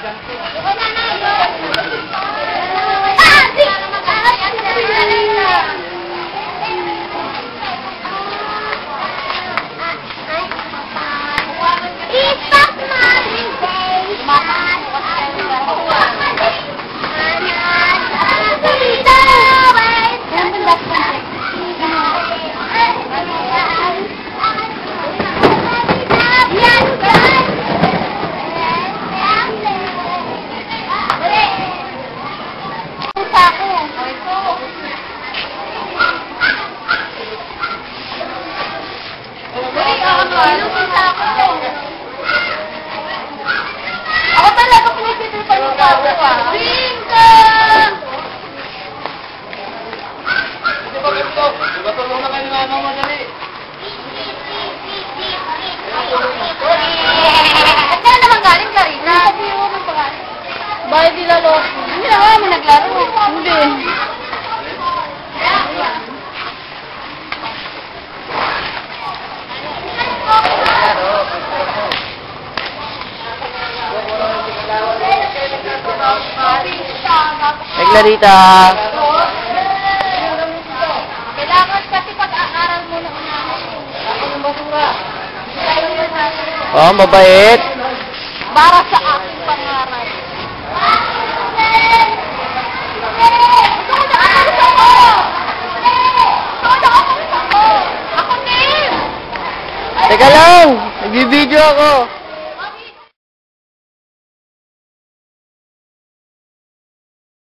Gracias. Inupunta ako. Talaga pinipilipan yung bago ka. Bingo! Di ba ganito? Di ba tulungan kayo ng mama mo dali? At kaya naman galing ka rin. Sabi mo ng pangalan. Bakit nila lo? Hindi na nga mo naglaro. Hindi. Clarita. Kailangan kasi pag-aaral mo na unahin. Ako basura. Oh, mabait. Para sa aking pangarap. Teka lang, nagbibideo ako.